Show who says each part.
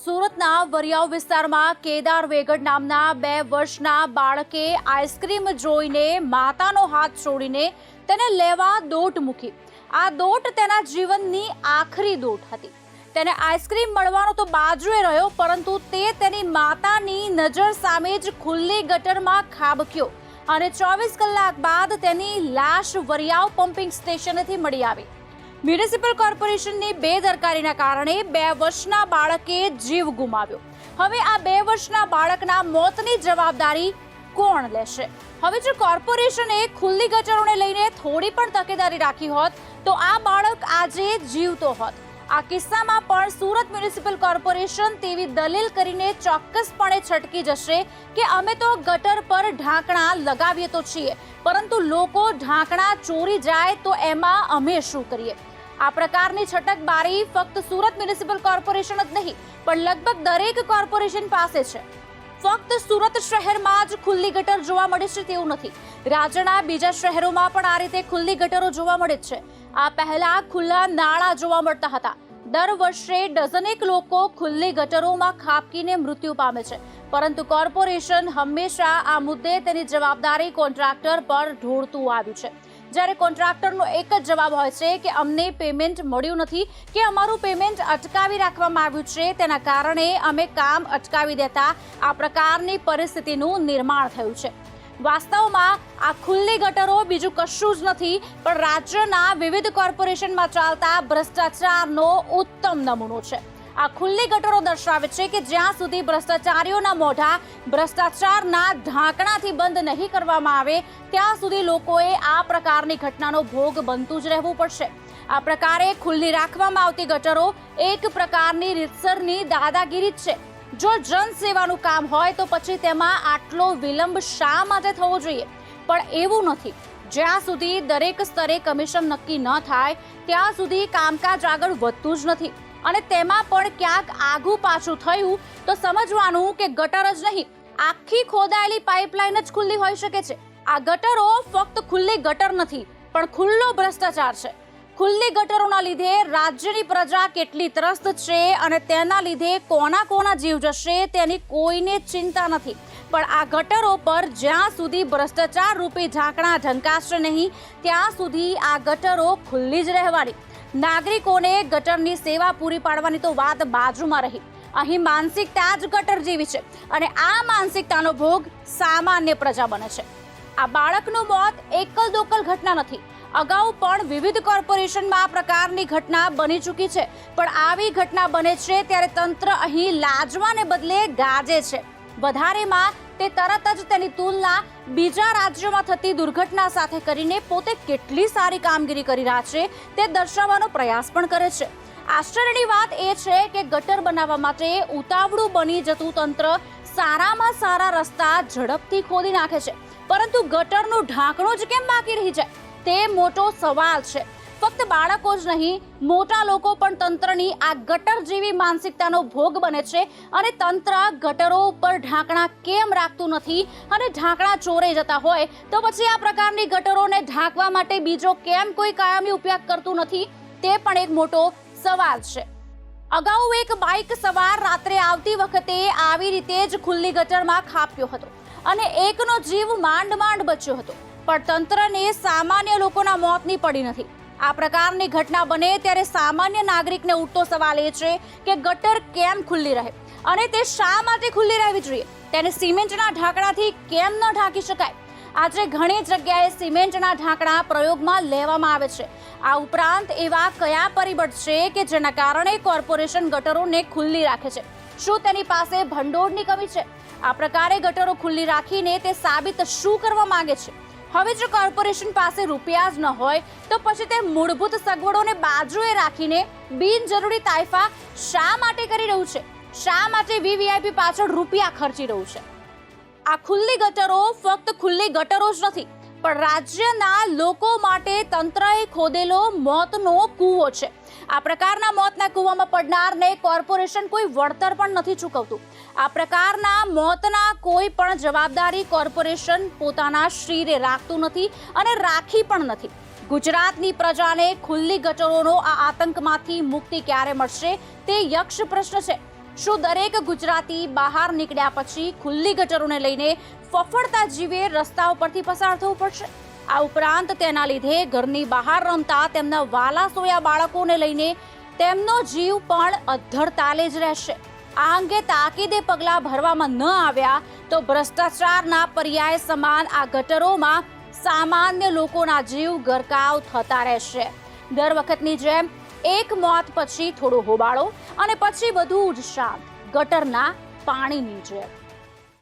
Speaker 1: સુરતના વરિયાવ વિસ્તારમાં કેદાર વેગડ નામના બે વર્ષના બાળકે આઈસ્ક્રીમ જોઈને માતાનો હાથ છોડીને તેને લેવા દોટ મૂકી. આ દોટ તેના જીવનની આખરી દોટ હતી. તેને આઈસ્ક્રીમ મળવાનો તો બાજુએ રહ્યો, પરંતુ તે તેની માતાની નજર સામે જ ખુલ્લી ગટરમાં ખાબક્યો અને ચોવીસ કલાક બાદ તેની લાશ વરિયાવ પમ્પિંગ સ્ટેશનેથી મળી આવી. મ્યુનિસિપલ કોર્પોરેશનની બેદરકારીના કારણે બે વર્ષના બાળકે જીવ ગુમાવ્યો. હવે આ બે વર્ષના બાળકના મોતની જવાબદારી કોણ લેશે? હવે જો કોર્પોરેશને ખુલ્લી ગટરોને લઈને થોડી પણ તકેદારી રાખી હોત, તો આ બાળક આજે જીવતો હોત. આ કિસ્સામાં પણ સુરત મ્યુનિસિપલ કોર્પોરેશન તેવી દલીલ કરીને ચોક્કસપણે છટકી જશે કે અમે તો ગટર પર ઢાંકણા લગાવીએ તો છીએ, પરંતુ લોકો ઢાંકણા ચોરી જાય તો એમાં અમે શું કરીએ? આ પ્રકારની છટકબારી ફક્ત સુરત મ્યુનિસિપલ કોર્પોરેશન જ નહીં, પણ લગભગ દરેક કોર્પોરેશન પાસે છે. ફક્ત સુરત શહેરમાં જ ખુલ્લી ગટર જોવા મળે છે તેવું નથી. રાજ્યના બીજા શહેરોમાં પણ આ રીતે ખુલ્લી ગટરો જોવા મળે છે. આ પહેલા ખુલ્લા નાળા જોવા મળતા હતા. દર વર્ષે ડઝનેક લોકો ખુલ્લી ગટરોમાં ખાબકીને મૃત્યુ પામે છે. પરંતુ કોર્પોરેશન હંમેશા આ મુદ્દે તેની જવાબદારી કોન્ટ્રાક્ટર પર ઢોળતું આવ્યું છે. જ્યારે કોન્ટ્રાક્ટરનો એક જ જવાબ હોય છે કે અમને પેમેન્ટ મળ્યું નથી, કે અમારું પેમેન્ટ અટકાવી રાખવામાં આવ્યું છે, તેના કારણે અમે કામ અટકાવી દેતા આ પ્રકારની પરિસ્થિતિનું નિર્માણ થયું છે. વાસ્તવમાં આ ખુલ્લી ગટરો બીજું કશું જ નથી, પણ રાજ્યના વિવિધ કોર્પોરેશનમાં ચાલતા ભ્રષ્ટાચારનો ઉત્તમ નમૂનો છે. આ ખુલ્લી ગટરો દર્શાવે છે કે જ્યાં સુધી ભ્રષ્ટાચારીઓના મોઢા ભ્રષ્ટાચારના ઢાંકણાથી બંધ નહીં કરવામાં આવે, ત્યાં સુધી લોકોએ આ પ્રકારની ઘટનાનો ભોગ બનતું જ રહેવું પડશે. આ પ્રકારે ખુલ્લી રાખવામાં આવતી ગટરો એક પ્રકારની રીતસરની દાદાગીરી જ છે. જો જન સેવાનું કામ હોય તો પછી તેમાં આટલો વિલંબ શા માટે થવો જોઈએ? પણ એવું નથી. જ્યાં સુધી દરેક સ્તરે કમિશન નક્કી ન થાય, ત્યાં સુધી કામકાજ આગળ વધતું જ નથી. અને તેમાં પણ ક્યાંક આગું પાછું થયું, તો સમજવાનું કે ગટર જ નહીં, આખી ખોદાયેલી પાઇપલાઇન જ ખુલ્લી હોઈ શકે છે. આ ગટરો ફક્ત ખુલ્લી ગટર નથી, પણ ખુલ્લો ભ્રષ્ટાચાર છે. ખુલ્લી ગટરોના લીધે રાજ્યની પ્રજા કેટલી ત્રસ્ત છે અને તેના લીધે કોના કોના જીવ જશે તેની કોઈને ચિંતા નથી. પણ આ ગટરો પર જ્યાં સુધી ભ્રષ્ટાચાર રૂપી ઢાંકણા ઢંકાશે નહીં, ત્યાં સુધી આ ગટરો ખુલ્લી જ રહેવાની. નાગરિકોને ગટરની સેવા પૂરી પાડવાની તો વાત બાજુમાં રહી. અહીં માનસિકતા જ ગટર જેવી છે અને આ માનસિકતાનો ભોગ સામાન્ય પ્રજા બને છે. આ બાળકનું મોત એકલ દોકલ ઘટના નથી. અગાઉ પણ વિવિધ કોર્પોરેશનમાં આ પ્રકારની ઘટના બની ચૂકી છે. પણ આવી ઘટના બને છે ત્યારે તંત્ર અહીં લાજવાને બદલે ગાજે છે. વધારેમાં તે તરત જ તેની તુલના બીજા રાજ્યોમાં થતી દુર્ઘટના સાથે કરીને પોતે કેટલી સારી કામગીરી કરી રહ્યા છે તે દર્શાવવાનો પ્રયાસ પણ કરે છે. આશ્ચર્યની વાત એ છે કે ગટર બનાવવા માટે ઉતાવળું બની જતું તંત્ર સારામાં સારા રસ્તા ઝડપથી ખોદી નાખે છે. પરંતુ ગટરનું ઢાંકણું જ કેમ બાકી રહી જાય? તે મોટો સવાલ છે. ફક્ત બાળકો જ નહીં, મોટા લોકો પણ તંત્રની આ ગટર જેવી માનસિકતાનો ભોગ બને છે અને તંત્ર ગટરો ઉપર ઢાંકણા કેમ રાખતું નથી અને ઢાંકણા ચોરે જતા હોય, તો પછી આ પ્રકારની ગટરોને ઢાંકવા માટે બીજો કેમ કોઈ કાયમી ઉપયોગ કરતું નથી? તે પણ એક મોટો સવાલ છે. અગાઉ એક બાઇક સવાર રાત્રે આવતી વખતે આવી રીતે જ ખુલ્લી ગટરમાં ખાપ્યો હતો અને એકનો જીવ માંડ માંડ બચ્યો હતો. પણ તંત્રને સામાન્ય લોકોના મોતની પડી નથી. આ પ્રકારની ઘટના બને ત્યારે સામાન્ય નાગરિકને ઉઠતો સવાલ એ છે કે ગટર કેમ ખુલ્લી રહે? અને તે શા માટે ખુલ્લી રહેવી જોઈએ? તેને સિમેન્ટના ઢાંકણાથી કેમ ન ઢાંકી શકાય? આજે ઘણી જગ્યાએ સિમેન્ટના ઢાંકણા પ્રયોગમાં લેવામાં આવે છે. આ ઉપરાંત એવા કયા પરિબળ છે કે જેના કારણે કોર્પોરેશન ગટરોને ખુલ્લી રાખે છે? શું તેની પાસે ભંડોળની કમી છે? આ પ્રકારે ગટરો ખુલ્લી રાખીને તે સાબિત શું કરવા માંગે છે? હવે જો કોર્પોરેશન પાસે રૂપિયા જ ન હોય, તો પછી તે મૂળભૂત સગવડોને બાજુએ રાખીને બિનજરૂરી તાઇફા શા માટે કરી રહ્યું છે? શા માટે વીવીઆઈપી પાછળ રૂપિયા ખર્ચી રહ્યું છે? આ ખુલ્લી ગટરો ફક્ત ખુલ્લી ગટરો જ નથી, પણ રાજ્યના લોકો માટે તંત્રએ ખોદેલો મોતનો કૂવો છે. આ પ્રકારના મોતના કૂવામાં પડનારને કોર્પોરેશન કોઈ વળતર પણ નથી ચૂકવતું. આ પ્રકારના મોતના કોઈ પણ જવાબદારી કોર્પોરેશન પોતાના શરીરે રાખતું નથી અને રાખી પણ નથી. ગુજરાતની પ્રજાને ખુલ્લી ગટરોનો આ આતંકમાંથી મુક્તિ ક્યારે મળશે તે યક્ષ પ્રશ્ન છે. શું દરેક ગુજરાતી બહાર નીકળ્યા પછી ખુલ્લી ગટરોને લઈને ફફડતા જીવે રસ્તાઓ પરથી પસાર થવું પડશે? આ ઉપરાંત તેના લીધે ઘરની બહાર રમતા તેમના વાલા સોયા બાળકોને લઈને તેમનો જીવ પણ અધ્ધર તાલે જ રહેશે. આ અંગે તાકીદે પગલાં ભરવામાં ન આવ્યા તો ભ્રષ્ટાચારના પર્યાય સમાન આ ગટરોમાં સામાન્ય લોકોના જીવ ગરકાવ થતા રહેશે. દર વખતની જેમ એક મોત પછી થોડો હોબાળો અને પછી બધું જ શાંત. ગટરના પાણીની જેમ.